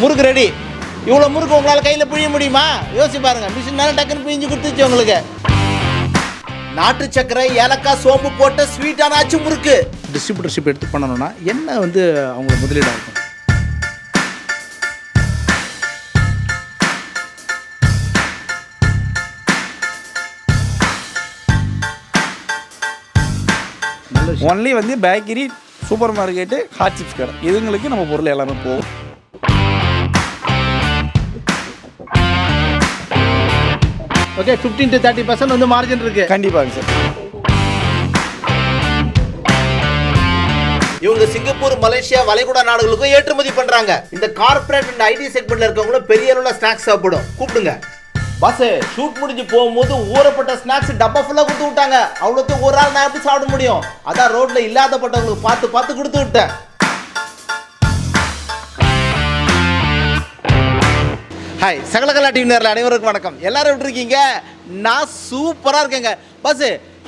முறுக்கு ரெடி. இவ்வளோ முறுக்கு உங்களால் கையில் பிழிய முடியுமா? யோசிச்சு பாருங்க. மிஷின் மேலே டக்குன்னு பிழிஞ்சு கொடுத்துச்சு உங்களுக்கு. நாட்டு சர்க்கரை ஏலக்காய் சோம்பு போட்ட ஸ்வீட்டான ஆச்சு முறுக்கு. டிஸ்ட்ரிபியூட்டர்ஷிப் எடுத்து பண்ணணும்னா என்ன வந்து அவங்களுக்கு முதலீடாக இருக்கும். ஒன்லி வந்து bakery super market hot chips கடை. இதுங்களுக்கு நம்ம பொருள் எல்லாமே போகும். Okay fifteen to thirty percent வந்து மார்ஜின் இருக்கு. கண்டிப்பாங்க சார். இவங்க சிங்கப்பூர் மலேசியா வளைகுடா நாடுகளுக்கும் ஏற்றுமதி பண்றாங்க. இந்த கார்ப்பரேட் அண்ட் ஐடி செக்மெண்ட்ல இருக்கவங்களும் பெரிய அளவுல ஸ்நாக்ஸ் சாப்பிடும். கூப்பிடுங்க. பஸ் ஷூட் முடிஞ்சு போகும்போது ஊறப்பட்ட ஸ்நாக்ஸ் டப்பா ஃபுல்லா கொடுத்து விட்டாங்க. அவ்வளோத்தையும் ஒரு ஆள் நான் எப்படி சாப்பிட முடியும்? அதான் ரோட்ல இல்லாதப்பட்டவங்களுக்கு பார்த்து பார்த்து கொடுத்து விட்டேன். ஹாய் சகலகலா டிவி நேரில் அனைவருக்கும் வணக்கம். எல்லாரும் எப்படி இருக்கீங்க? நான் சூப்பராக இருக்கேங்க. பஸ்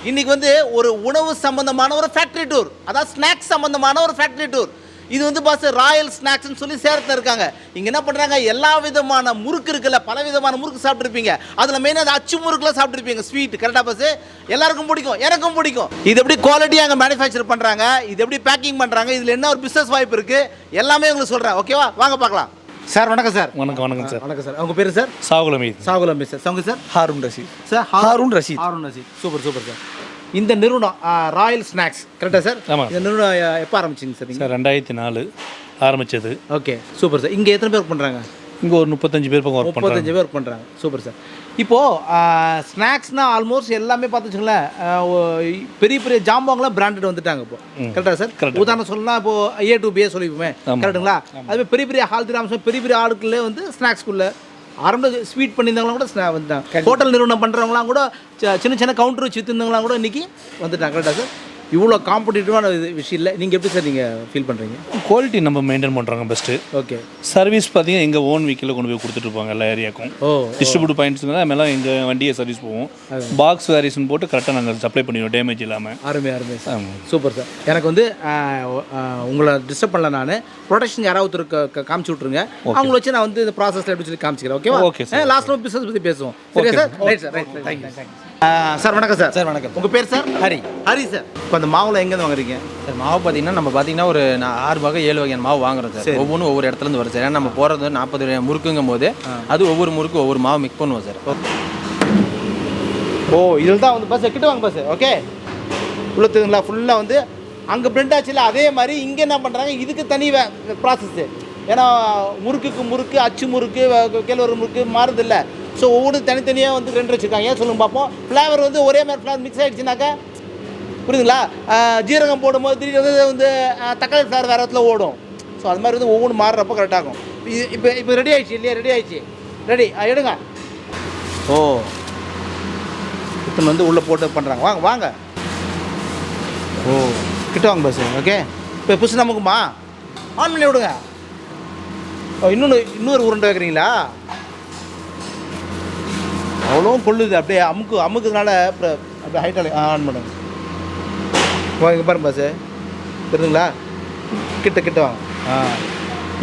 இன்னைக்கு வந்து ஒரு உணவு சம்பந்தமான ஒரு ஃபேக்ட்ரி டூர் அதாவது ஸ்நாக்ஸ் சம்பந்தமான ஒரு ஃபேக்ட்ரி டூர் இது வந்து பஸ் ராயல் ஸ்நாக்ஸ்னு சொல்லி சேர்த்து இருக்காங்க. இங்கே என்ன பண்ணுறாங்க எல்லா விதமான முறுக்கு இருக்குல்ல பல விதமான முறுக்கு சாப்பிட்ருப்பீங்க அதில் மெயினாக அந்த அச்சு முறுக்குலாம் சாப்பிட்ருப்பீங்க ஸ்வீட் கரெக்டாக பஸ் எல்லாருக்கும் பிடிக்கும் எனக்கும் பிடிக்கும். இது எப்படி குவாலிட்டியாக அங்கே மேனுஃபேக்சர் பண்ணுறாங்க இது எப்படி பேக்கிங் பண்ணுறாங்க இதில் என்ன ஒரு பிஸ்னஸ் வாய்ப்பு இருக்குது எல்லாமே உங்களுக்கு சொல்கிறேன் ஓகேவா வாங்க பார்க்கலாம். சார் வணக்கம் சார். வணக்கம் வணக்கம் சார். வணக்கம் சார். உங்க பேரு சார்? சாகுலம் இது சாகுலம் சார். சங்க sir? Haroon Rasheed. Sir Haroon Rasheed. Haroon Rasheed. Super super sir. இந்த நிறுவனம் ராயல் ஸ்நாக்ஸ் கரெக்டா சார்? ஆமா. இந்த நிறுவனம் எப்போ ஆரம்பிச்சிங்க சார் சார் ரெண்டாயிரத்தி நாலு ஆரம்பிச்சது. Okay super sir. இங்கே எத்தனை பேர் பண்ணுறாங்க இங்கே ஒரு முப்பத்தஞ்சு பேர் பக்கம் ஒர்க் பண்ணுறாங்க முப்பத்தஞ்சு பேர் ஒர்க் பண்ணுறாங்க சூப்பர் சார். இப்போது ஸ்நாக்ஸ்னா ஆல்மோஸ்ட் எல்லாமே பார்த்துச்சுங்களேன் பெரிய பெரிய ஜாம்பவங்களாம் பிராண்டட் வந்துட்டாங்க இப்போ. கரெக்டாக சார். உதாரணம் சொல்லலாம் இப்போ ஏ டு பியே சொல்லிப்போமே. கரெக்டுங்களா? அதுவே பெரிய பெரிய ஹால்திராம்ஸ் பெரிய பெரிய ஆளுக்குள்ளே வந்து ஸ்நாக்ஸ்குள்ளே ஆரம்ப ஸ்வீட் பண்ணியிருந்தவங்களாம் கூட ஸ்நா- வந்துட்டாங்க. ஹோட்டல் நிறுவனம் பண்ணுறவங்களாம் கூட சின்ன சின்ன கவுண்டர் வச்சு விற்றுருந்தவங்களாம் கூட இன்னைக்கு வந்துட்டாங்க. கரெக்டாக சார்? இவ்வளோ காம்படிட்டிவான இது விஷயம் இல்லை. நீங்கள் எப்படி சார் நீங்கள் ஃபீல் பண்ணுறீங்க குவாலிட்டி நம்ம மெயின்டைன் பண்ணுறாங்க பெஸ்ட்டு ஓகே சர்வீஸ் பார்த்தீங்கன்னா எங்கள் ஓன் வீக்கில் கொண்டு போய் கொடுத்துட்டு இருப்பாங்க எல்லா ஏரியாக்கும் ஓ டிஸ்ட்ரிபியூட் பாயிண்ட்ஸுங்க மேலாம் எங்கள் வண்டியை சர்வீஸ் போவோம். பாக்ஸ் வேரிஸ்னு போட்டு கரெக்டாக நாங்கள் சப்ளை பண்ணிடுவோம் டேமேஜ் இல்லாமல் அருமை அருமை சார் சூப்பர் சார் எனக்கு வந்து உங்களை டிஸ்டர்ப் பண்ணல நான். ப்ரொடக்ஷன் யாராவது ஒருத்தர் காமிச்சு விட்ருங்க அவங்கள வச்சு நான் வந்து இந்த ப்ராசஸில் எப்படி சொல்லி காமிச்சிக்கிறேன் ஓகேவா Okay, sir. லாஸ்ட்டில் பிஸ்னஸ் பற்றி பேசுவோம். சரியா sir right sir right thank you sir வணக்கம் சார். சார் வணக்கம். உங்கள் பேர் சார்? ஹரி. ஹரி சார். இப்போ அந்த மாவில் எங்கேருந்து வாங்குறீங்க? சார் மாவு பார்த்தீங்கன்னா நம்ம பார்த்தீங்கன்னா ஒரு ஆறு வகை ஏழு வகையான மாவு வாங்குறோம் சார். ஒவ்வொன்றும் ஒவ்வொரு இடத்துல இருந்து வரும் சார். ஏன்னா நம்ம போகிறது நாற்பது முறுக்குங்கும் போது அது ஒவ்வொரு முறுக்கு ஒவ்வொரு மாவு மிக்ஸ் பண்ணுவோம் சார். ஓ. இதில் தான் வந்து பஸ் கிட்ட வாங்க பஸ் ஓகே? உள்ளத்துங்களா ஃபுல்லாக வந்து அங்கே பிரிண்ட் ஆச்சுல அதே மாதிரி இங்கே என்ன பண்ணுறாங்க இதுக்கு தனி ப்ராசஸ்ஸு ஏன்னா முறுக்குக்கு முறுக்கு அச்சு முறுக்கு வ- கேழ்வரகு முறுக்கு மாறுது இல்லை. ஸோ ஒவ்வொரு தனித்தனியாக வந்து ரெண்டு வச்சுருக்காங்க. ஏன் சொல்லுங்க பார்ப்போம் ஃப்ளேவர் வந்து ஒரே மாதிரி ஃப்ளேவர் மிக்ஸ் ஆகிடுச்சுனாக்கா புரியுதுங்களா? ஜீரகம் போடும்போது திடீர்னு வந்து வந்து தக்காளி ஃப்ளேவர் வேறு இடத்துல ஓடும். ஸோ அது மாதிரி வந்து ஒவ்வொன்று மாறுறப்போ கரெக்டாகும் இது இப்போ இப்போ ரெடி ஆயிடுச்சு இல்லையா? ரெடி ஆயிடுச்சு. ரெடி எடுங்க. ஓ. இத்தனை வந்து உள்ளே போட்டு பண்ணுறாங்க வாங்க வாங்க. ஓ கிட்ட வாங்க பஸ் ஓகே இப்போ புதுசு நமக்குமா? ஆன் பண்ணி விடுங்க. ஓ இன்னொன்று இன்னொரு உருண்டை வைக்கிறீங்களா? அவ்வளோ கொள்ளுது. அப்படியே அமுக்கு அமுக்குறதுனால அப்புறம் அப்படியே ஹைட்டாக ஆன் பண்ணுங்க. வாங்க பாருங்க பஸ்ஸு தெரியுதுங்களா கிட்ட கிட்ட வாங்க. ஆ.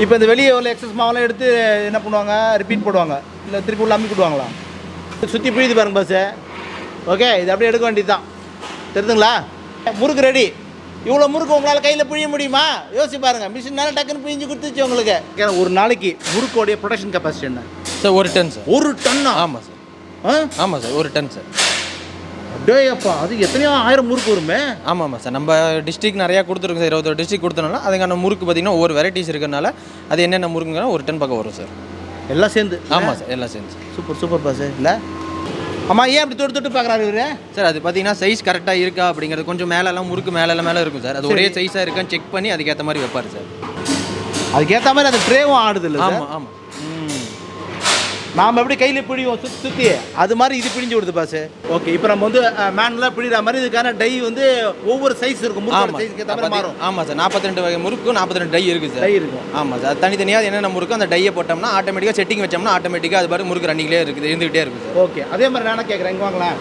இப்போ இந்த வெளியே உள்ள எக்ஸஸ் மாவெல்லாம் எடுத்து என்ன பண்ணுவாங்க? ரிப்பீட் போடுவாங்க. இல்லை திருப்பி உள்ள அமுக்கி விடுவாங்களா? சுற்றி பிழிது பாருங்க பஸ்ஸு ஓகே இது அப்படியே எடுக்க வேண்டியது தான் தெரியுதுங்களா முறுக்கு ரெடி இவ்வளோ முறுக்கு உங்களால் கையில் பிழிய முடியுமா? யோசிச்சு பாருங்க. மிஷின் நேரம் டக்குன்னு பிழிஞ்சு கொடுத்துச்சு உங்களுக்கு. ஒரு நாளைக்கு முறுக்கோடைய ப்ரொடக்ஷன் கெப்பாசிட்டி என்ன? சார் ஒரு டன் சார் ஒரு டன்னா? ஆமாம் சார் ஆ? ஆமாம் சார் ஒரு டன் சார். அப்படியே அப்பா அது எத்தனையோ ஆயிரம் முறுக்கு வருமே? ஆமாம் ஆமாம் சார். நம்ம டிஸ்ட்ரிக்ட் நிறையா கொடுத்துருக்கோம் சார். இருபத்தொரு டிஸ்ட்ரிக்ட் கொடுத்தனால அதுக்கான முறுக்கு பார்த்தீங்கன்னா ஒவ்வொரு வெரைட்டிஸ் இருக்கிறனால அது என்னென்ன முறுக்குங்கன்னா ஒரு டன் பக்கம் வரும் சார். எல்லாம் சேர்ந்து? ஆமாம் சார் எல்லாம் சேர்ந்து சார். சூப்பர் சூப்பர் பாஸ் இல்லை? அம்மா ஏன் அப்படி தொட்டு தொட்டு பார்க்குறாரு இவரு? சார் அது பார்த்தீங்கன்னா சைஸ் கரெக்டாக இருக்கா அப்படிங்கிறது கொஞ்சம் மேலெல்லாம் முறுக்கு மேலெல்லாம் மேலே இருக்கும் சார். அது ஒரே சைஸாக இருக்கான்னு செக் பண்ணி அதுக்கேற்ற மாதிரி வைப்பார் சார். அதுக்கேற்ற மாதிரி அந்த ட்ரேவும் ஆடுது இல்லை ஆமாம் ஆமாம் நாம் எப்படி கையில் பிடிவோம்? சுற்றி சுற்றி அது மாதிரி இது பிடிஞ்சு விடுது பாஸ் ஓகே இப்போ நம்ம வந்து மேன்லாம் பிடிக்கிற மாதிரி இதுக்கான டை வந்து ஒவ்வொரு சைஸ் இருக்கும். சைஸ்க்கு மாதிரி மாறும். ஆமாம் சார் நாற்பத்தி ரெண்டு வகை முறுக்கு நாற்பத்தி ரெண்டு டை இருக்குது சார் டை இருக்கும். ஆமாம் சார் தனித்தனியாக என்னென்ன முறுக்கு அந்த டையை போட்டோம்னா ஆட்டோமேட்டிக்காக செட்டிங் வச்சோம்னா ஆட்டோமேட்டிக்காக அது பாரு முறுக்கு ரன்னிங்லேயே இருக்குது இருந்துகிட்டே இருக்குது ஓகே அதே மாதிரி நானே கேட்குறேன் இங்கே வாங்களேன்.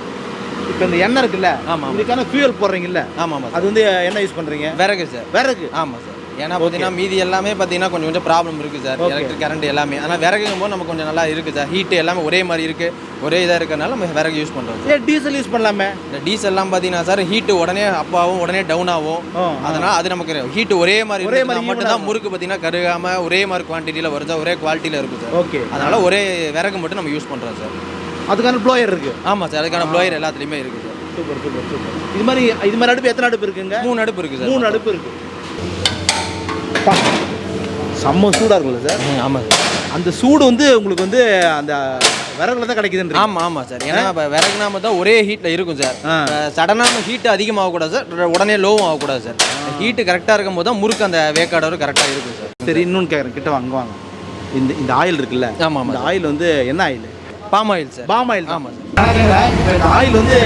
இப்போ இந்த எண்ணெய் இருக்குல்ல ஆமாம். இதுக்கான ஃபியூல் போடுறீங்கல்ல ஆமாம் ஆமாம் அது வந்து என்ன யூஸ் பண்ணுறீங்க விறகு சார் விறகு. ஆமாம் சார் ஏன்னா பார்த்தீங்கன்னா மீதி எல்லாமே பார்த்தீங்கன்னா கொஞ்சம் கொஞ்சம் ப்ராப்ளம் இருக்குது சார் எலக்ட்ரிக் கரண்ட் எல்லாமே. ஆனால் விறகுங்கும் போது நமக்கு கொஞ்சம் நல்லா இருக்குது சார் ஹீட்டு எல்லாமே ஒரே மாதிரி இருக்குது ஒரே இதாக இருக்கிறனால நம்ம விறகு யூஸ் பண்ணுறோம் ஏன் டீசல் யூஸ் பண்ணலாமே? இந்த டீசல்லாம் பார்த்தீங்கன்னா சார் ஹீட்டு உடனே அப் ஆகும் உடனே டவுன் ஆகும் அதனால் அது நமக்கு ஹீட்டு ஒரே மாதிரி ஒரே மாதிரி மட்டும் தான் முறுக்கு பார்த்தீங்கன்னா கருகாமல் ஒரே மாதிரி குவான்டிட்டியில் வருது ஒரே குவாலிட்டியில் இருக்குது சார் ஓகே அதனால் ஒரே விறகு மட்டும் நம்ம யூஸ் பண்ணுறோம் சார் அதுக்கான ப்ளோயர் இருக்கு. ஆமாம் சார் அதுக்கான ப்ளோயர் எல்லாத்துலேயுமே இருக்குது சார் சூப்பர் சூப்பர் சூப்பர் இது மாதிரி இது மாதிரி அடுப்பு எத்தனை அடுப்பு இருக்குங்க? மூணு அடுப்பு இருக்குது சார் மூணு அடுப்பு இருக்கு. பா, செம்ம சூடா இருக்குல்ல சார்? ம், ஆமாம் சார். அந்த சூடு வந்து உங்களுக்கு வந்து அந்த விறகுல தான் கிடைக்குதுன்ற ஆமாம் ஆமாம் சார். ஏன்னா இப்போ விறகு நாம தான் ஒரே ஹீட்டில் இருக்கும் சார். சடனாக ஹீட் அதிகமாகக்கூடாது சார். உடனே லோவும் ஆகக்கூடாது சார். ஹீட்டு கரெக்டாக இருக்கும் போது தான் முறுக்கு அந்த வேக்காடோட கரெக்டாக இருக்கும் சார். சரி இன்னொன்று கேட்குறேன் கிட்ட வாங்க வாங்க. இந்த இந்த ஆயில் இருக்குல்ல? ஆமாம் ஆமாம் ஆயில் வந்து என்ன oil? Palm oil sir. Palm oil ஆமாம் சார். ஆயில் வந்து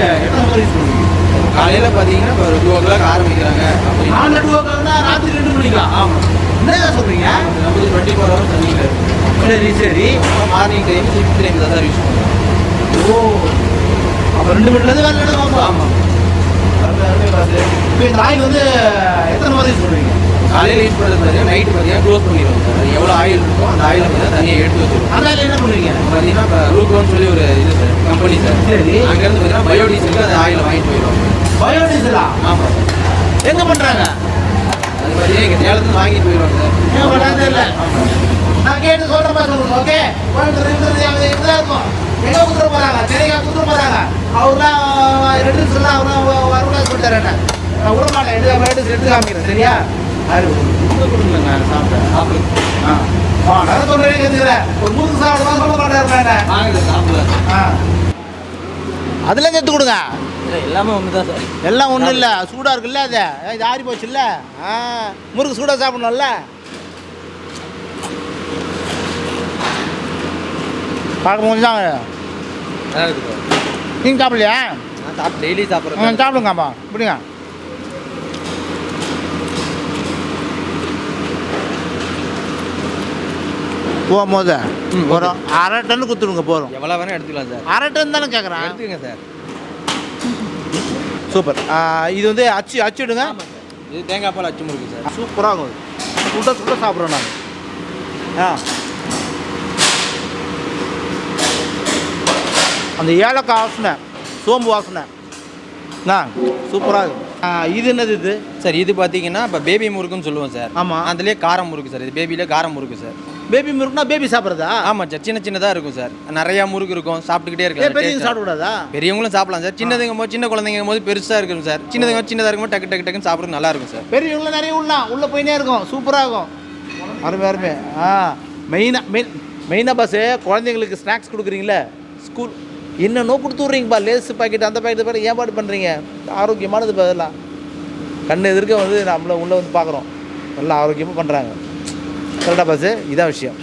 காலையில் பார்த்தீங்கன்னா ஒரு டூ ஓ கிளாக் ஆரம்பிக்கிறாங்க அப்படின்னா ராத்திரி ரெண்டு மணிக்கா? ஆமாம் என்ன சொல்றீங்க? நமக்கு டுவெண்ட்டி ஃபோர் ஹவர்ஸ் இருக்கும் சரி சரி. மார்னிங் டைம் சிக்ஸ் டைம் தான் சார் யூஸ் பண்ணுவோம். ஓ. அப்போ ரெண்டு மணிலேருந்து வேலை நடக்கும் ஆமாம் இப்போ இந்த ஆயில் வந்து எத்தனை முறை யூஸ் பண்ணுவீங்க? காலையில் யூஸ் பண்ணுறது பார்த்தீங்கன்னா நைட்டு பார்த்தீங்கன்னா க்ளோஸ் பண்ணிடுவோம். சார் அது எவ்வளோ ஆயில் இருக்கோ அந்த ஆயில் பார்த்தீங்கன்னா தனியாக எடுத்து வச்சுருவோம். அந்த ஆயில் என்ன பண்ணுவீங்க? பார்த்தீங்கன்னா இப்போ ரூகோன்னு சொல்லி ஒரு இது சார் கம்பெனி சார். சரி. அங்கேருந்து பார்த்தீங்கன்னா பயோடீசலுக்கு அந்த ஆயில் வாங்கிட்டு போயிடுவாங்க பயோடீசலா ஆமாம் எங்க பண்றாங்க? அது பார்த்தீங்கன்னா எங்கள் சேலத்துலேருந்து வாங்கிட்டு போயிடுவாங்க இல்ல நான் கேட்டு உங்களுக்கு ஓகே? இதுதான் இருக்கும். எங்க குத்துற போறாங்க? சென்னைக்கா குத்துற போறாங்க. அவர்லாம் ரெண்டு சொல்லலாம் அவர்லாம் வரக்கூடாது சொல்லிட்டாரு என்ன? நான் விட மாட்டேன். எடுத்து எடுத்து எடுத்து காமிக்கிறேன் சரியா? அது நான் சாப்பிட்டேன் சாப்பிடுங்க ஆ. நான் சொல்றேன் கேட்குறேன் ஒரு மூணு சாப்பிடுவா சொல்ல மாட்டேன் வாங்க சார் சாப்பிடலாம் ஆ. அதெல்லாம் சேர்த்து கொடுங்க. எல்லாமே ஒன்று தான் சார். எல்லாம் ஒன்றும் இல்லை. சூடாக இருக்குல்ல அது. இது ஆறி போச்சுல்ல? ஆ முறுக்கு சூடாக சாப்பிடணும்ல? பார்க்க முடிஞ்சாங்க நல்லா இருக்குது சார் நீங்கள் சாப்பிடலையா? நான் சாப்பிட்டு டெய்லி சாப்பிட்றேன். சாப்பிடுங்கம்மா. இப்படிங்க போகும்போது ஒரு அரை டன் குத்துடுங்க போதும். எவ்வளோ வேணால் எடுத்துக்கலாம் சார். அரை டன் தானே கேட்குறேன் எடுத்துக்கங்க சார். சூப்பர். இது வந்து அச்சு அச்சு விடுங்க இது தேங்காய் பால் அச்சு முறுக்கு சார். சூப்பராக இருக்கும். சுட சுட சாப்பிட்றோம் நான் ஆ. அந்த ஏலக்காய் வாசனை சோம்பு வாசனை. ஆ சூப்பராக இருக்கும். இது என்னது இது? சார் இது பார்த்தீங்கன்னா இப்போ பேபி முறுக்குன்னு சொல்லுவோம் சார். ஆமாம் அதுலேயே காரம் முறுக்கு சார். இது பேபிலே காரம் முறுக்கு சார். பேபி முறுக்குனா பேபி சாப்பிட்றதா? ஆமாம் சார் சின்ன சின்னதாக இருக்கும் சார். நிறையா முறுக்கு இருக்கும் சாப்பிட்டுக்கிட்டே ஏ இருக்கலாம் பெரியவங்க. சாப்பிடக்கூடாதா? பெரியவங்களும் சாப்பிடலாம் சார். சின்னதுங்கும் போது சின்ன குழந்தைங்கும் போது பெருசாக இருக்கும் சார். சின்னதுங்க சின்னதாக இருக்கும்போது டக்கு டக்கு டக்குன்னு சாப்பிட்றது நல்லா இருக்கும் சார். பெரியவங்களும் நிறைய உள்ளலாம் உள்ளே போயினே இருக்கும். சூப்பராக இருக்கும். அருமை அருமை. ஆ. மெயினாக மெயின் மெயினாக பஸ்ஸு குழந்தைங்களுக்கு ஸ்நாக்ஸ் கொடுக்குறீங்களே? ஸ்கூல் என்னென்னோ கொடுத்து விட்றீங்கப்பா. லேஸ் பாக்கெட் அந்த பாக்கெட் பாக்கெட் ஏற்பாடு பண்ணுறீங்க ஆரோக்கியமானது அதெல்லாம் கண் எதிர்க்க வந்து நம்மள உள்ளே வந்து பார்க்குறோம் நல்லா ஆரோக்கியமாக பண்ணுறாங்க கரெக்டாக பஸ்ஸு இதான் விஷயம்.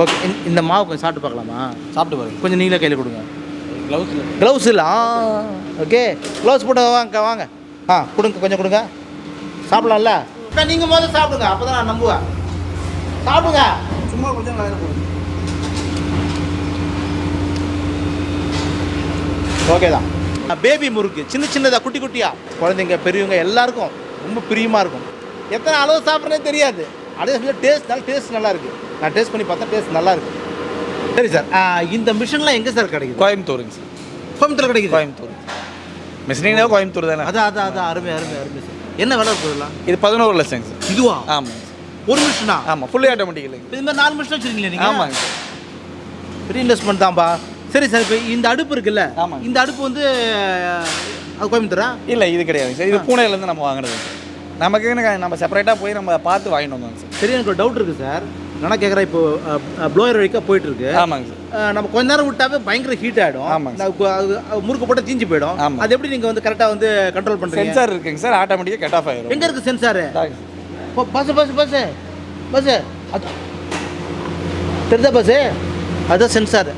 ஓகே இந்த மாவு கொஞ்சம் சாப்பிட்டு பார்க்கலாமா? சாப்பிட்டு பாருங்க. கொஞ்சம் நீங்களே கையில் கொடுங்க. க்ளவுஸ் இல்லை. ஆ ஓகே. க்ளவுஸ் போட்டு வாங்க வாங்க. ஆ கொடுங்க கொஞ்சம் கொடுங்க. சாப்பிடலாம்ல? நீங்கள் முதல்ல சாப்பிடுங்க அப்போ தான் நான் நம்புவேன். சாப்பிடுங்க. சும்மா கொஞ்சம் ஓகே தான். பேபி முறுக்கு. சின்ன சின்னதாக குட்டி குட்டியாக குழந்தைங்க பெரியவங்க எல்லாருக்கும் ரொம்ப பிரியமாக இருக்கும். எத்தனை அளவு சாப்பிட்றதே தெரியாது. அதே சமயம் டேஸ்ட் நல்ல டேஸ்ட் நல்லா இருக்கு நான் டேஸ்ட் பண்ணி பார்த்தா டேஸ்ட் நல்லா இருக்கு சரி சார் இந்த மிஷின்லாம் எங்கே சார் கிடைக்குது? கோயம்புத்தூருங்க சார் கோயம்புத்தூர் கிடைக்குது? கோயம்புத்தூர். மிஷினிங்னா கோயம்புத்தூர் தானே? அதான் அதான் அதான் அருமை அருமை அருமை சார் என்ன விலை இருக்குது இதெல்லாம்? இது பதினோரு லட்சங்க சார் இதுவா? ஆமாங்க ஒரு மிஷினா? ஆமாம் ஃபுல்லி ஆட்டோமேட்டிக் இல்லைங்க இது மாதிரி நாலு மிஷின் வச்சிருக்கீங்களா நீங்கள் ஆமாங்க சார் பெரிய இன்வெஸ்ட்மெண்ட் தான்ப்பா சரி சார் இப்போ இந்த அடுப்பு இருக்குல்ல? ஆமாங்க. இந்த அடுப்பு வந்து அது கோயம்புத்தூரா? இல்லை இது கிடையாதுங்க சார் இது பூனேலேருந்து நம்ம வாங்கினது நமக்கு என்ன நம்ம செப்பரேட்டாக போய் நம்ம பார்த்து வாங்கிட்டு வந்தோங்க சார். சரி எனக்கு ஒரு டவுட் இருக்குது சார். நான் கேட்குறேன் இப்போ ப்ளோயர் வழிக்கா போயிட்டு இருக்கு ஆமாங்க சார். நம்ம கொஞ்ச நேரம் விட்டாவே பயங்கர ஹீட் ஆகிடும் ஆமாங்க முறுக்கு போட்டால் தீஞ்சு போயிடும். ஆமாம். அது எப்படி நீங்கள் வந்து கரெக்டாக வந்து கண்ட்ரோல் பண்ணுறீங்க சென்சார் இருக்குங்க சார் ஆட்டோமேட்டிக்காக கட் ஆஃப் ஆயிரும். எங்கே இருக்குது sensor. Bus bus bus bus அது தெரியுதா பஸ்ஸு அதுதான் சென்சார்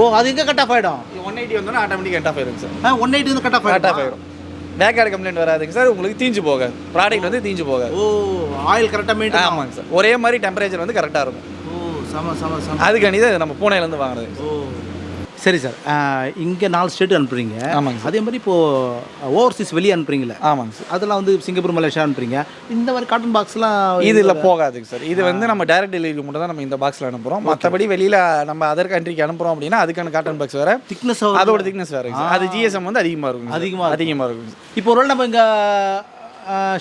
ஓ அது எங்கே கட் ஆஃப் ஆகிடும் ஒன் எயிட்டி வந்தோன்னா ஆட்டோமேட்டிக் கட் ஆஃப் ஆயிருங்க சார். ஒன் எயிட்டி வந்து கட் ஆஃப் கட் ஆஃப் ஆகிடும் ஆயிரும். பேக்கார்டு கம்ப்ளைண்ட் வராதுங்க சார். உங்களுக்கு தீஞ்சு போகாது. ப்ராடக்ட் வந்து தீஞ்சு போகாது. ஓ ஆயில் கரெக்டாக மெயின்டைன் ஆமாங்க சார். ஒரே மாதிரி டெம்பரேச்சர் வந்து கரெக்டாக இருக்கும். ஓ சம சம சம. அதுக்காண்டி தான் நம்ம பூனேலேருந்து வாங்குறது. ஓ. சரி சார். இங்கே நாலு ஸ்டேட் அனுப்புறீங்க. ஆமாங்க அதே மாதிரி இப்போது ஓவர்சீஸ் வெளியே அனுப்புறீங்களே ஆமாங்க சார். அதெல்லாம் வந்து சிங்கப்பூர் மலேசியா அனுப்புறீங்க. இந்த மாதிரி காட்டன் பாக்ஸ்லாம் இதில் போகாதுங்க சார். இது வந்து நம்ம டைரக்ட் டெலிவரி மட்டும் தான் நம்ம இந்த பாக்ஸில் அனுப்புகிறோம் மற்றபடி வெளியில் நம்ம அதர் கண்ட்ரிக்கு அனுப்புகிறோம் அப்படின்னா அதுக்கான காட்டன் பாக்ஸ் வேறு. திக்னஸ் அதோட திக்னஸ் வேறு. சார் அது ஜிஎஸ்எம் வந்து அதிகமாக இருக்கும் அதிகமா இருக்கும். அதிகமாக இருக்கும் இப்போ ஒரு நம்ம இங்கே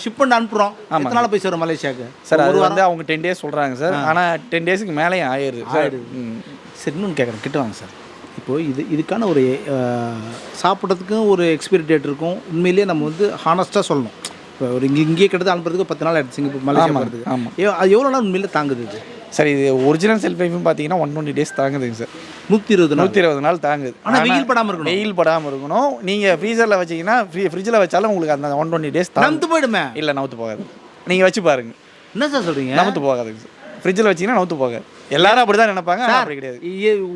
ஷிப் பண்ணி அனுப்புகிறோம் எத்தனை நாள் போய் சேரும் மலேசியாவுக்கு? சார் அது வந்து அவங்க டென் டேஸ் சொல்கிறாங்க சார். ஆனால் டென் டேஸுக்கு மேலேயும் ஆயிடுது சார். ம். சரி இன்னொன்று கேட்குறேன் கிட்ட வாங்க சார். இப்போது இது இதுக்கான ஒரு சாப்பிட்றதுக்கும் ஒரு எக்ஸ்பைரி டேட் இருக்கும். உண்மையிலேயே நம்ம வந்து ஹானஸ்ட்டாக சொல்லணும். இப்போ ஒரு இங்கே இங்கேயே கிட்டத்தட்ட அனுப்புறதுக்கு பத்து நாள் ஆயிடுச்சு சிங்கப்பூர் மலேசியா போகிறதுக்கு ஆமாம். அது எவ்வளோ நாள் உண்மையிலே தாங்குது இது? சார் இது ஒரிஜினல் செல்ஃப் லைஃப்னு பார்த்தீங்கன்னா ஒன் டுவெண்ட்டி டேஸ் தாங்குதுங்க சார் நூற்றி இருபது நூற்றி இருபது நாள் தாங்குது. ஆனா வெயில் படாம இருக்கணும். வெயில் படாமல் இருக்கணும். நீங்கள் ஃப்ரீசரில் வச்சீங்கன்னா ஃப்ரீ ஃப்ரிட்ஜில் வச்சாலும் உங்களுக்கு அந்த ஒன் டுவெண்ட்டி டேஸ் நந்து போயிடுமே. இல்லை நவுத்து போகாது. நீங்கள் வச்சு பாருங்க. என்ன சார் சொல்கிறீங்க நவுத்து போகாதுங்க சார் ஃப்ரிட்ஜில் வச்சீங்கன்னா நவுத்து போகாது எல்லாரும் அப்படி தான் நினைப்பாங்க ஆனா அப்படி கிடையாது.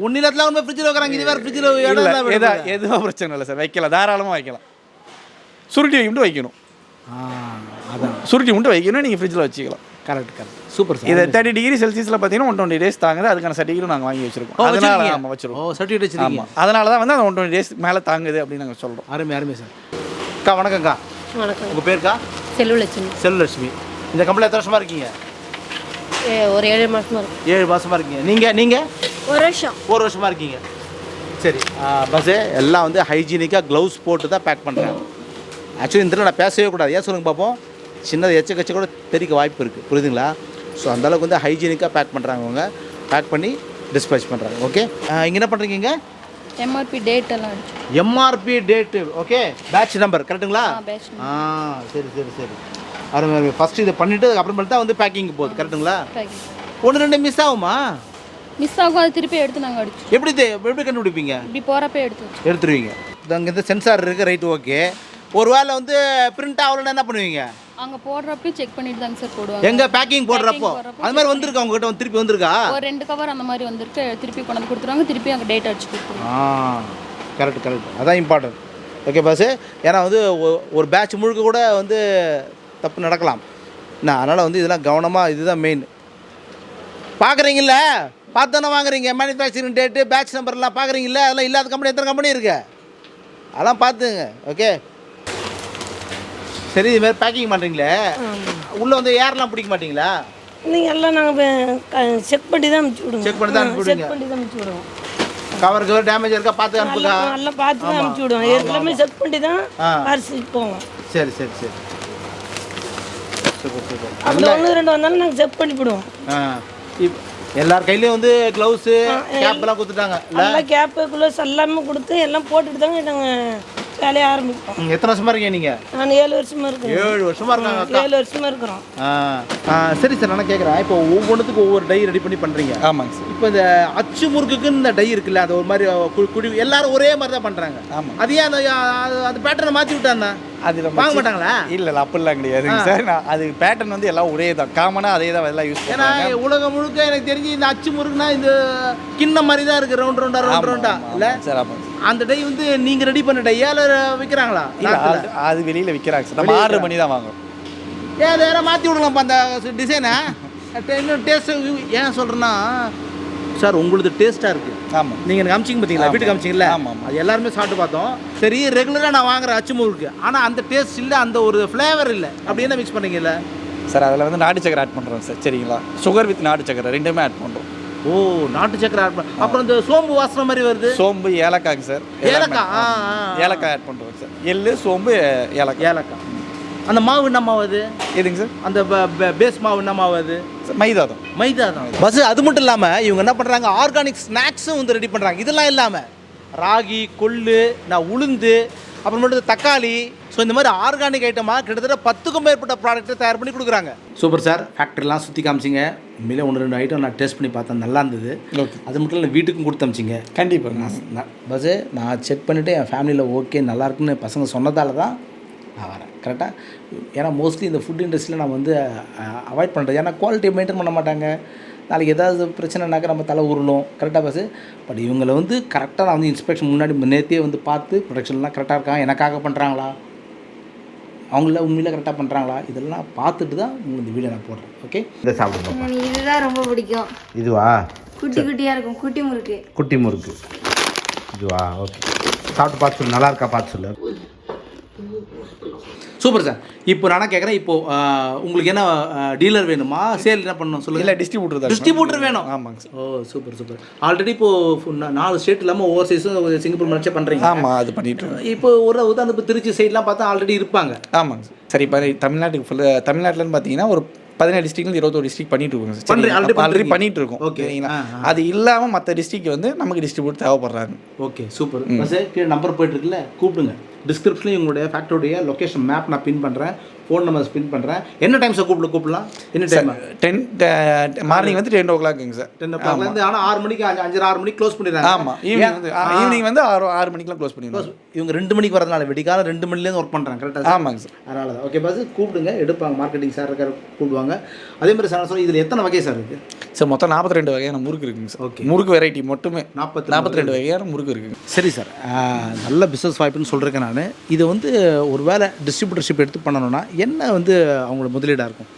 ஒன்றும் இல்லாதலாம் உண்மை ஃப்ரிட்ஜில் வைக்கிறாங்க. இது வேறு ஃப்ரிட்ஜில் இல்லை எதா எதுவும் பிரச்சனை இல்லை சார். வைக்கலாம் தாராளமாக வைக்கலாம். சுருட்டி மட்டும் வைக்கணும். ஆ அதான். சுருட்டி மட்டும் வைக்கணும் நீங்கள் ஃப்ரிட்ஜில் வச்சுக்கலாம். கரெக்ட் கரெக்ட் சூப்பர் சார் இது தேர்ட்டி டிகிரி செல்சியஸில் பார்த்தீங்கன்னா ஒன் டுவெண்ட்டி டேஸ் தாங்குது. அதுக்கான சர்டிஃபிகேட் நாங்கள் வாங்கி வச்சிருக்கோம். அதனால நம்ம ஓ வச்சிருக்கோம் சர்டிஃபிகேட் வச்சிருக்கீங்க. ஆமாம் அதனால தான் வந்து அந்த ஒன் டுவெண்ட்டி டேஸ் மேலே தாங்குது அப்படின்னு நாங்கள் சொல்கிறோம் அருமை அருமை சார் அக்கா வணக்கம்க்கா. வணக்கம். உங்கள் பேருக்கா? செல்வலட்சுமி. செல்வலட்சுமி. இந்த கம்பெனியில் எத்தனை வருஷமா இருக்கீங்க? ஒரு ஏழு மாசமா இருக்கு. ஏழு மாசமா இருக்கீங்க. நீங்கள் நீங்கள் ஒரு வருஷம். ஒரு வருஷமா இருக்கீங்க. சரி பஸ்ஸு எல்லாம் வந்து ஹைஜீனிக்காக க்ளவுஸ் போட்டு தான் பேக் பண்ணுறாங்க ஆக்சுவலி இந்த நான் பேசவே கூடாது. ஏன் சொல்லுங்க பார்ப்போம் சின்னது எச்ச கச்ச கூட தெரிக்க வாய்ப்பு இருக்குது புரியுதுங்களா? ஸோ அந்தளவுக்கு வந்து ஹைஜீனிக்காக பேக் பண்ணுறாங்க அவங்க பேக் பண்ணி டிஸ்பேச் பண்ணுறாங்க ஓகே இங்கே என்ன பண்ணுறீங்க எம்ஆர்பி டேட் எல்லாம் MRP date okay batch number batch ஆ சரி சரி சரி. அருமை அருமை. ஃபஸ்ட்டு இதை பண்ணிவிட்டு அப்புறமேட்டு தான் வந்து பேக்கிங் போகுது கரெக்ட்டுங்களா ஒன்று ரெண்டு மிஸ் ஆகுமா? மிஸ் ஆகும் அது திருப்பி எடுத்து நாங்கள் அடிச்சோம் எப்படி எப்படி கண்டுபிடிப்பீங்க? இப்படி போகிறப்ப எடுத்து எடுத்துருவீங்க. இந்த சென்சார் இருக்குது ரைட் ஓகே ஒரு வேளை வந்து பிரிண்ட் ஆகலன்னா என்ன பண்ணுவீங்க? அங்கே போடுறப்பயும் செக் பண்ணிட்டு தாங்க சார் போடுவாங்க. எங்க பேக்கிங் போடுறப்போ? போடுறப்போ அது மாதிரி வந்திருக்கா உங்ககிட்ட? வந்து திருப்பி வந்திருக்கா? ஒரு ரெண்டு கவர் அந்த மாதிரி வந்திருக்கு திருப்பி கொண்டு வந்து கொடுத்துருவாங்க திருப்பி அங்கே டேட் அடிச்சு கொடுத்துருவாங்க. ஆ கரெக்ட் கரெக்ட் அதான் இம்பார்ட்டன்ட் ஓகே பாஸ் ஏன்னா வந்து ஒரு பேட்ச் முழுக்க கூட வந்து தப்பு நடக்கலாம். நான் அதனால் வந்து இதெல்லாம் கவனமாக இதுதான் மெயின் பார்க்குறீங்கள பார்த்து தானே வாங்குறீங்க மேனுஃபேக்சரிங் டேட்டு பேட்ச் நம்பர்லாம் பார்க்குறீங்கள அதெல்லாம் இல்லாத கம்பெனி எத்தனை கம்பெனி இருக்கு? அதெல்லாம் பார்த்துங்க ஓகே சரி இதுமாரி பேக்கிங் பண்ணுறீங்களே உள்ளே வந்து ஏர்லாம் பிடிக்க மாட்டீங்களா? நீங்கள் எல்லாம் நாங்கள் செக் பண்ணி தான் அனுப்பிச்சி விடுவோம். Check பண்ணி தான். செக் பண்ணி தான் அனுப்பிச்சி விடுவோம். கவர் கவர் டேமேஜ் இருக்கா? பார்த்து அனுப்புங்க நல்லா பார்த்து தான் அனுப்பிச்சி விடுவோம். எல்லாமே செக் பண்ணி தான். அரிசி போவோம். சரி சரி சரி. சூப்பர் சூப்பர் அப்படி ஒன்று ரெண்டு வந்தாலும் நாங்கள் செக் பண்ணி விடுவோம் ஆ. இப் எல்லார் கையிலயும் வந்து க்ளவுஸு கேப்லாம் கொடுத்துட்டாங்க. நல்லா கேப்பு குளோஸ் எல்லாமே கொடுத்து எல்லாம் போட்டுட்டு தாங்க நாங்கள் வேலையை ஆரம்பிப்போம். ம், எத்தனை வருஷமா இருக்கீங்க நீங்க? நான் ஏழு வருஷமா இருக்கிறேன். ஏழு வருஷமா இருக்காங்க ஏழு வருஷமா இருக்கிறோம். ஆ ஆ, சரி சார் நான் கேட்குறேன் இப்போ ஒவ்வொன்றுத்துக்கும் ஒவ்வொரு டை ரெடி பண்ணி பண்ணுறீங்க ஆமாங்க சார். இப்போ இந்த அச்சு முறுக்குக்குன்னு இந்த டை இருக்குல்ல அது ஒரு மாதிரி குடி எல்லாரும் ஒரே மாதிரி தான் பண்ணுறாங்க ஆமாம் அது ஏன் அந்த பேட்டர்னை மாற்றி விட்டாண்ணா அது வாங்க மாட்டாங்களா? இல்லை இல்லை அப்படிலாம் கிடையாதுங்க சார். நான் அது பேட்டர்ன் வந்து எல்லாம் ஒரே தான். காமனாக அதே தான் எல்லாம் யூஸ் ஏன்னா உலகம் முழுக்க எனக்கு தெரிஞ்சு இந்த அச்சு முறுக்குனா இந்த கிண்ணம் மாதிரி தான் இருக்கு. ரவுண்ட் ரவுண்டா ரவுண்ட் ரவுண்டா இல்லை? சார் ஆமாம் அந்த டை வந்து நீங்க ரெடி பண்ண டையா இல்லை விற்கிறாங்களா அது வெளியில் விற்கிறாங்க சார். நம்ம ஆர்டர் பண்ணி தான் வாங்குறோம். ஏன் வேற மாற்றி விடலாம்ப்பா அந்த டிசைனை இன்னும் டேஸ்ட்டு ஏன் சொல்கிறேன்னா சார் உங்களுது டேஸ்ட்டாக இருக்குது ஆமாம் நீங்கள் எனக்கு அமிச்சிங்க பார்த்தீங்களா வீட்டுக்கு அமிச்சிங்கல்ல ஆமா, ஆமா. அது எல்லாருமே சாப்பிட்டு பார்த்தோம். சரி ரெகுலராக நான் வாங்குற அச்சு முறுக்கு ஆனால் அந்த டேஸ்ட் இல்லை அந்த ஒரு ஃப்ளேவர் இல்லை. அப்படி என்ன மிக்ஸ் பண்ணீங்கல்ல சார் அதில் வந்து நாட்டு சக்கரை ஆட் பண்ணுறோம் சார். சரிங்களா? சுகர் வித் நாட்டு சக்கரை ரெண்டுமே ஆட் பண்ணுறோம் ஓ நாட்டு சக்கரை ஆட் பண்ண அப்புறம் இந்த சோம்பு வாசனை மாதிரி வருது. சோம்பு ஏலக்காய்ங்க சார். ஏலக்காய் ஆ ஆ, ஆ. ஏலக்காய் ஆட் பண்ணுறோம் சார். எள்ளு சோம்பு ஏலக்காய். ஏலக்காய். அந்த மாவு என்ன மாவு அது? எதுங்க சார்? அந்த பேஸ் மாவு என்ன மாவு அது? சார் மைதா தான். மைதா தான். பஸ் அது மட்டும் இல்லாமல் இவங்க என்ன பண்ணுறாங்க ஆர்கானிக் ஸ்நாக்ஸும் வந்து ரெடி பண்ணுறாங்க இதெல்லாம் இல்லாமல் ராகி கொள்ளு நான் உளுந்து அப்புறமேட்டு தக்காளி. ஸோ இந்த மாதிரி ஆர்கானிக் ஐட்டமாக கிட்டத்தட்ட பத்துக்கும் மேற்பட்ட ப்ராடக்ட்டை தயார் பண்ணி கொடுக்குறாங்க. சூப்பர் சார் ஃபேக்ட்ரிலாம் சுற்றி காமிச்சிங்க. உண்மையிலே ஒன்று ரெண்டு ஐட்டம் நான் டேஸ்ட் பண்ணி பார்த்தேன். நல்லா இருந்தது. அது மட்டும் இல்லை வீட்டுக்கும் கொடுத்து அமிச்சிங்க. கண்டிப்பாக நான் பஸ்ஸு நான் செக் பண்ணிவிட்டு என் ஃபேமிலியில் ஓகே நல்லா இருக்குன்னு பசங்க சொன்னதால தான் நான் வரேன். கரெக்டாக ஏன்னா மோஸ்ட்லி இந்த ஃபுட் இண்டஸ்ட்ரியில் நான் வந்து அவாய்ட் பண்ணுறது ஏன்னா குவாலிட்டி மெயின்டைன் பண்ண மாட்டாங்க. நாளைக்கு ஏதாவது பிரச்சனைனாக்கா நம்ம தலை உருளும். கரெக்டாக பஸ்ஸு பட் இவங்களை வந்து கரெக்டாக நான் வந்து இன்ஸ்பெக்ஷன் முன்னாடி நேற்றே வந்து பார்த்து ப்ரொடக்ஷன்லாம் கரெக்டாக இருக்காங்க எனக்காக பண்ணுறாங்களா அவங்கள உண்மையில கரெக்டாக பண்ணுறாங்களா இதெல்லாம் பார்த்துட்டு தான் உங்களுக்கு இந்த வீடியோ நான் போடுறேன். ஓகே இதை சாப்பிடுங்க. எனக்கு இதுதான் ரொம்ப பிடிக்கும். இதுவா? குட்டி குட்டியாக இருக்கும். குட்டி முறுக்கு. குட்டி முறுக்கு. இதுவா? ஓகே சாப்பிட்டு பார்த்து சொல்லு. நல்லா இருக்கா? பார்த்து சொல்லு. Super sir. இப்போ நான் கேட்குறேன் இப்போ உங்களுக்கு என்ன டீலர் வேணுமா? சேல் என்ன பண்ணணும் சொல்லுங்க. இல்லை டிஸ்ட்ரிபியூட்டர் தான் டிஸ்ட்ரிபியூட்டர் வேணும். ஆமாங்க சார். ஓ சூப்பர் சூப்பர். ஆல்ரெடி இப்போ நாலு ஸ்டேட் இல்லாமல் ஓவர் சைஸும் சிங்கப்பூர் மனுஷன் பண்ணுறீங்க ஆமாம் அது பண்ணிட்டு இருக்கோம். இப்போ ஒரு உதாரணத்துக்கு திருச்சி சைட்லாம் பார்த்தா ஆல்ரெடி இருப்பாங்க. ஆமாங்க சார். சரி இப்போ தமிழ்நாட்டுக்கு ஃபுல்லாக தமிழ்நாட்டிலன்னு பார்த்தீங்கன்னா ஒரு பதினேழு டிஸ்ட்ரிக்ட்ல இருபத்தோரு டிஸ்ட்ரிக்ட் பண்ணிட்டு already ஆல்ரெடி. பண்ணிட்டு இருக்கோம். ஆ, அது இல்லாமல் மற்ற டிஸ்ட்ரிக்ட் வந்து நமக்கு டிஸ்ட்ரிபியூட் தேவைப்படுறாங்க. Okay super. நம்பர் போயிட்டு இருக்குல்ல? கூப்பிடுங்க. டிஸ்கிரிப்ஷனில் இவங்களுடைய ஃபேக்டரியுடைய லொக்கேஷன் மேப் நான் பின் பண்ணுறேன் ஃபோன் நம்பர் பின் பண்ணுறேன் என்ன டைம் சார் கூப்பிட கூப்பிடலாம்? என்ன டைம் டென் மார்னிங் வந்து டென் ஓ கிளாக்குங்க சார் டென் ஓ கிளாக்லேருந்து ஆனால் ஆறு மணிக்கு அஞ்சு அஞ்சரை ஆறு மணிக்கு க்ளோஸ் பண்ணிடுறாங்க. ஆமாம் ஈவினிங் வந்து ஈவினிங் வந்து ஆறு ஆறு மணிக்கெலாம் க்ளோஸ் பண்ணிடுவோம் இவங்க ரெண்டு மணிக்கு வரதுனால வெடிக்கால ரெண்டு மணிலேருந்து ஒர்க் பண்ணுறாங்க கரெக்டாக ஆமாங்க சார் அதனால தான் ஓகே பஸ் கூப்பிடுங்க எடுப்பாங்க மார்க்கெட்டிங் சார் இருக்கார் கூப்பிடுவாங்க. அதே மாதிரி சார் சொல்லி இதில் எத்தனை வகை சார் இருக்குது சார் மொத்தம் நாற்பத்தி ரெண்டு வகையான முறுக்கு இருக்குங்க சார் Okay. முறுக்கு வெரைட்டி மட்டுமே. நாற்பத்தி நாற்பத்தி ரெண்டு வகையான முறுக்கு இருக்குங்க. சரி சார் நல்ல பிஸ்னஸ் வாய்ப்புன்னு சொல்கிறேன் நான். இதை வந்து ஒரு வேலை டிஸ்ட்ரிபியூட்டர்ஷிப் எடுத்து பண்ணணும்னா என்ன வந்து அவங்களோட முதலீடாக இருக்கும்?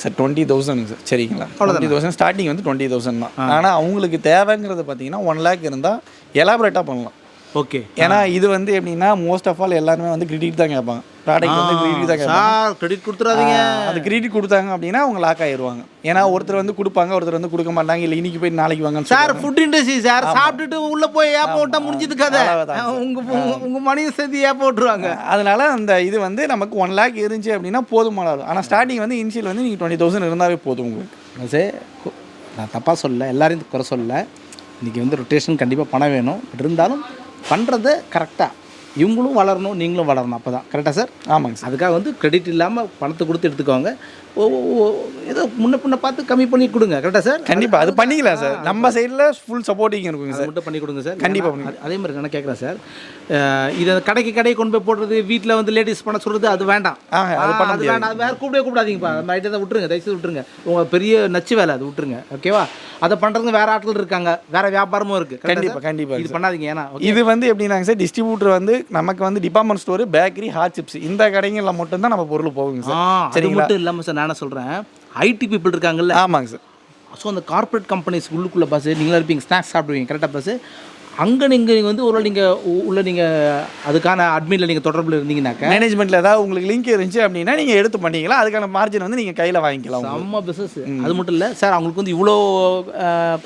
Sir twenty thousand sir. சரிங்களா? டுவெண்ட்டி தௌசண்ட் ஸ்டார்டிங் வந்து டுவெண்ட்டி தௌசண்ட் தான். ஆனால் அவங்களுக்கு தேவைங்கிறது பார்த்தீங்கன்னா ஒன் லேக் இருந்தால் எலாபரேட்டாக பண்ணலாம். ஓகே. ஏன்னா இது வந்து எப்படின்னா மோஸ்ட் ஆஃப் ஆல் எல்லாருமே வந்து கிரெடிட் தான் கேட்பாங்க. ப்ராடக்ட் வந்து கிரெடிட் தான் கேட்பாங்க. சார் கிரெடிட் கொடுத்துறாதீங்க. அது கிரெடிட் கொடுத்தாங்க அப்படின்னா அவங்க லாக் ஆயிடுவாங்க ஏன்னா ஒருத்தர் வந்து கொடுப்பாங்க ஒருத்தர் வந்து கொடுக்க மாட்டாங்க. இல்லை இன்னைக்கு போய் நாளைக்கு வாங்கன்னு சார். ஃபுட் இண்டஸ்ட்ரி சார் சாப்பிட்டுட்டு உள்ள போய் ஏப்ப விட்டா முடிஞ்சது கதை. அவ்வளவுதான் சார். உங்க உங்க- உங்க மணியை சேர்த்து ஏப்ப விட்டுருவாங்க அதனால அந்த இது வந்து நமக்கு ஒன் லேக் இருந்துச்சு அப்படின்னா போதுமானது ஆனால் ஸ்டார்டிங் வந்து இனிஷியல் வந்து நீங்கள் டுவெண்ட்டி தௌசண்ட் இருந்தாவே போதும் உங்களுக்கு. சே நான் தப்பாக சொல்லல எல்லாரையும் குறை சொல்லல. இன்னைக்கு வந்து ரொட்டேஷன் கண்டிப்பாக பணம் வேணும். பட் இருந்தாலும் பண்ணுறது கரெக்டாக இவங்களும் வளரணும் நீங்களும் வளரணும். அப்போ தான் கரெக்டாக சார் ஆமாங்க சார் அதுக்காக வந்து கிரெடிட் இல்லாமல் பணத்தை கொடுத்து எடுத்துக்கோங்க. ஏதோ முன்ன பின்ன பார்த்து கம்மி பண்ணி கொடுங்க. கரெக்டாக சார் கண்டிப்பாக அது பண்ணிக்கலாம் சார் நம்ம சைடில் ஃபுல் சப்போர்ட்டிங் இருக்குங்க சார் மட்டும் பண்ணி கொடுங்க சார் கண்டிப்பா ஏன்னா, அது- மாதிரி நான் கேட்குறேன் சார் இதை கடைக்கு கடையை கொண்டு போய் போடுறது வீட்டில் வந்து லேடிஸ் பண்ண சொல்கிறது அது வேண்டாம். அது வேண்டாம். அது வேறு கூப்பிடவே கூப்பிடாதீங்கப்பா. அந்த ஐட்டம் தான் விட்டுருங்க தயவுசெய்து விட்டுருங்க. உங்கள் பெரிய நச்சு வேலை அது விட்டுருங்க. ஓகேவா அதை பண்ணுறதுக்கு வேற ஆட்கள் இருக்காங்க. வேற வியாபாரமும் இருக்குது கண்டிப்பா, கண்டிப்பா இது. பண்ணாதீங்க ஏன்னா? இது வந்து எப்படின்னாங்க சார் டிஸ்ட்ரிபியூட்டர் வந்து நமக்கு வந்து department store bakery hot chips இந்த கடைங்களில் மட்டும்தான் நம்ம பொருள் போகுங்க சார். சரிங்களா? மட்டும் இல்லாமல் சார் நான் சொல்கிறேன் ஐடி பீப்புள் இருக்காங்கல்ல. ஆமாங்க சார். ஸோ அந்த கார்ப்பரேட் கம்பெனிஸ் உள்ளுக்குள்ளே பஸ் நீங்களும் இருப்பீங்க ஸ்நாக்ஸ் சாப்பிடுவீங்க கரெக்டாக பஸ் அங்கே நீங்கள் வந்து ஒரு நீங்கள் உள்ள நீங்கள் அதுக்கான அட்மினில் நீங்கள் தொடர்பில் இருந்தீங்கன்னாக்க மேனேஜ்மெண்ட்டில் ஏதாவது உங்களுக்கு லிங்க் இருந்துச்சு அப்படின்னா நீங்கள் எடுத்து பண்ணிக்கலாம். அதுக்கான மார்ஜின் வந்து நீங்கள் கையில் வாங்கிக்கலாம். செம்ம பிஸ்னஸ் அது மட்டும் இல்லை சார் அவங்களுக்கு வந்து இவ்வளோ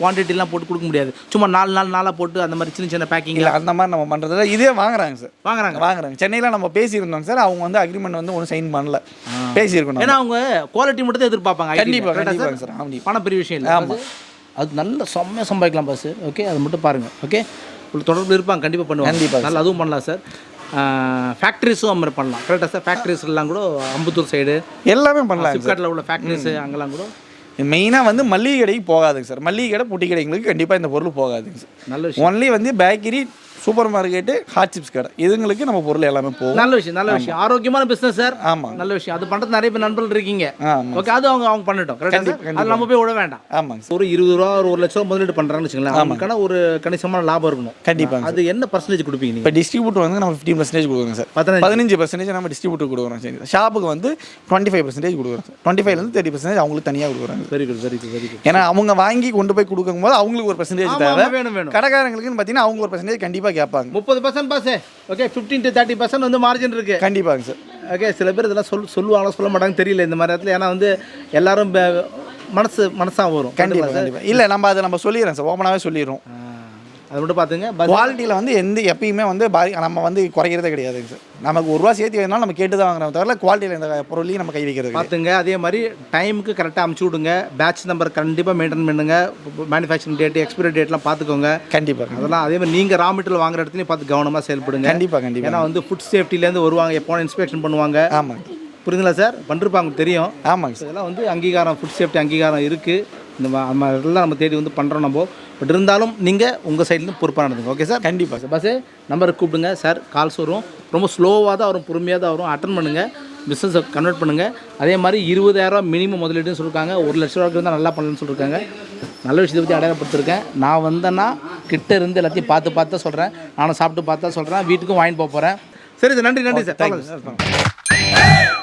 குவான்டிட்டிலாம் போட்டு கொடுக்க முடியாது. சும்மா நாலு நாலு நாளாக போட்டு அந்த மாதிரி சின்ன சின்ன இல்லை அந்த மாதிரி நம்ம பண்ணுறதுல இதே வாங்குறாங்க சார் வாங்குறாங்க. வாங்குறாங்க. சென்னையில் நம்ம பேசியிருந்தோம் சார் அவங்க வந்து அக்ரிமெண்ட் வந்து ஒன்றும் சைன் பண்ணல. பேசியிருக்கணும். ஏன்னா அவங்க குவாலிட்டி மட்டும் தான் எதிர்பார்ப்பாங்க IT ல. கண்டிப்பா, Correct ஆ கண்டிப்பாங்க சார். பணம் பெரிய விஷயம் இல்லை. ஆமா. அது நல்ல செம்மையாக சம்பாதிக்கலாம் பாஸ். ஓகே அது மட்டும் பாருங்கள் ஓகே உள்ள தொடர்பில் இருப்பாங்க கண்டிப்பாக பண்ணுவாங்க. கண்டிப்பா நல்ல அதுவும் பண்ணலாம் சார். ஃபேக்ட்ரிஸும் அது மாதிரி பண்ணலாம். கரெக்டாக சார்? ஃபேக்ட்ரிஸ் எல்லாம் கூட அம்பத்தூர் சைடு எல்லாமே பண்ணலாம் சார். ஃப்ளிப்கார்ட்டில் உள்ள ஃபேக்ட்ரிஸ் அங்கெல்லாம் கூட. மெயினாக வந்து மல்லிகை கடைக்கு போகாதுங்க சார். மல்லிகை கடை புட்டி கடைங்களுக்கு கண்டிப்பாக இந்த பொருள் போகாதுங்க சார். நல்ல விஷயம். ஒன்லி வந்து bakery super market hot chips கடை. இதுங்களுக்கு நம்ம பொருள் எல்லாமே போகும். நல்ல விஷயம் நல்ல விஷயம். ஆரோக்கியமான பிஸ்னஸ் சார் ஆமாம் நல்ல விஷயம். அது பண்ணுறது நிறைய பேர் நண்பர்கள் இருக்கீங்க. ஓகே அது அவங்க அவங்க பண்ணட்டும். கரெக்டாக சார் அது நம்ம போய் விட வேண்டாம். ஆமாங்க சார் ஒரு இருபது ரூபா ஒரு ஒரு லட்ச ரூபா முதலீடு பண்ணுறாங்கன்னு வச்சுங்களேன் அவங்களுக்கான ஒரு கணிசமான லாபம் இருக்கணும். கண்டிப்பாங்க அது என்ன பர்சன்டேஜ் கொடுப்பீங்க இப்போ டிஸ்ட்ரிபியூட்டர் வந்து நம்ம ஃபிஃப்டீன் பர்சன்டேஜ் கொடுக்குறோங்க சார் பதினஞ்சு. பதினஞ்சு பர்சன்டேஜ் நம்ம டிஸ்ட்ரிபியூட்டர் கொடுக்குறோம் சரி ஷாப்புக்கு வந்து டுவெண்ட்டி ஃபைவ் பர்சன்டேஜ் கொடுக்குறோம் சார் டுவெண்ட்டி ஃபைவ்லேருந்து தேர்ட்டி பர்சன்டேஜ் அவங்களுக்கு தனியாக கொடுக்குறாங்க very good very good very good ஏன்னா அவங்க வாங்கி கொண்டு போய் கொடுக்கும்போது அவங்களுக்கு ஒரு பர்சன்டேஜ் தேவை ஆமா, வேணும், வேணும். கடைக்காரங்களுக்குன்னு பார்த்தீங்கன்னா அவங்க ஒரு பர்சன்டேஜ் கண்டிப்பாக கேட்பாங்க. முப்பது percent boss okay fifteen to thirty percent வந்து மார்ஜின் இருக்கு. கண்டிப்பாங்க சார். ஓகே சில பேர் இதெல்லாம் சொல் சொல்லுவாங்களா சொல்ல மாட்டாங்க தெரியல இந்த மாதிரி இடத்துல. ஏன்னா வந்து எல்லாரும் மனசு மனசா வரும். கண்டிப்பாக கண்டிப்பாக இல்லை நம்ம அதை நம்ம சொல்லிடுறோம் சார். ஓப்பனாகவே சொல்லிடுறோம். அது மட்டும் பார்த்துங்க. குவாலிட்டியில் வந்து எந்த எப்பயுமே வந்து பாரி நம்ம வந்து குறைக்கிறதே கிடையாதுங்க சார் நமக்கு ஒரு ரூபா சேர்த்து வேணாலும் நம்ம கேட்டு தான் வாங்குறோம் தவிர குவாலிட்டியில் எந்த பொருளையும் நம்ம கை வைக்கிறது கிடையாது. பார்த்துங்க. அதே மாதிரி டைமுக்கு கரெக்டாக அமுச்சு விடுங்க. பேட்ச் நம்பர் கண்டிப்பாக மெயின்டைன் பண்ணுங்க. மேனுஃபேக்சரிங் டேட் எக்ஸ்பிரி டேட்லாம் பார்த்துக்கோங்க. கண்டிப்பாக அதெல்லாம் அதே மாதிரி நீங்கள் ரா மெட்டீரியல் வாங்குற இடத்துலையும் பார்த்து கவனமாக செயல்படுங்க. கண்டிப்பாக கண்டிப்பாக ஏன்னா வந்து ஃபுட் சேஃப்டிலேருந்து வருவாங்க. எப்போ இன்ஸ்பெக்ஷன் பண்ணுவாங்க. ஆமாங்க. புரியுதுங்களா சார் பண்ணிருப்பாங்க தெரியும். ஆமாங்க சார் இதெல்லாம் வந்து அங்கீகாரம் ஃபுட் சேஃப்டி அங்கீகாரம் இருக்குது இந்த நம்ம நம்ம தேடி வந்து பண்ணுறோம் நம்ம. பட் இருந்தாலும் நீங்கள் உங்கள் சைட்லேருந்து பொறுப்பாக நடந்துங்க ஓகே சார் கண்டிப்பாக சார் பஸ்ஸு நம்பருக்கு கூப்பிடுங்க சார் கால்ஸ் வரும். ரொம்ப ஸ்லோவாக தான் வரும் பொறுமையாக தான் வரும். அட்டன் பண்ணுங்கள் பிஸ்னஸை கன்வெர்ட் பண்ணுங்கள் அதே மாதிரி இருபதாயிரம் மினிமம் முதலீடுன்னு சொல்லியிருக்காங்க ஒரு லட்ச ரூபாய்க்கு இருந்தால் நல்லா பண்ணலாம்னு சொல்லியிருக்காங்க நல்ல விஷயத்தை பற்றி அடையாளப்படுத்திருக்கேன். நான் வந்தேன்னா கிட்ட இருந்து எல்லாத்தையும் பார்த்து பார்த்து தான் சொல்கிறேன் நானும் சாப்பிட்டு பார்த்தா சொல்கிறேன் வீட்டுக்கும் வாங்கிட்டு போக போகிறேன் சரி சார் நன்றி நன்றி சார்